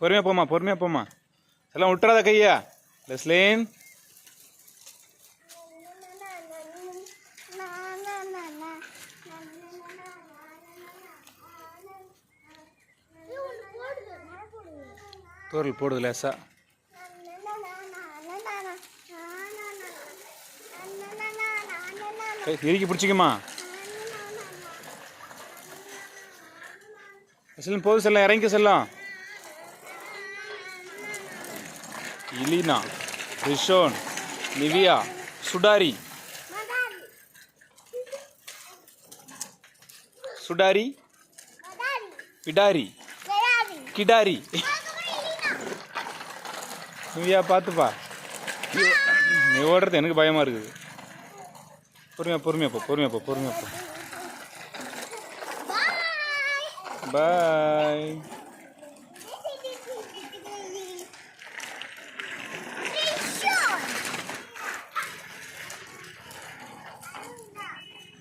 பொறுமையாக போம்மா பொறுமையாக போம்மா. எல்லாம் விட்டுறாத கையா. லெஸ்லின். தோரல் போடுது லேசா. இறுக்கி பிடிச்சிக்குமா செல்லும் போது செல்லம் இறங்கி செல்லும் இலினா ரிஷோன் நிவியா சுடாரி. சுடாரி. பிடாரி. கிடாரி. நிவியா பார்த்துப்பா. நீ- ஓடுறது எனக்கு பயமாக இருக்குது. பொறுமையா பொறுமையா போ பொறுமையா போ பொறுமையா போ. Bye.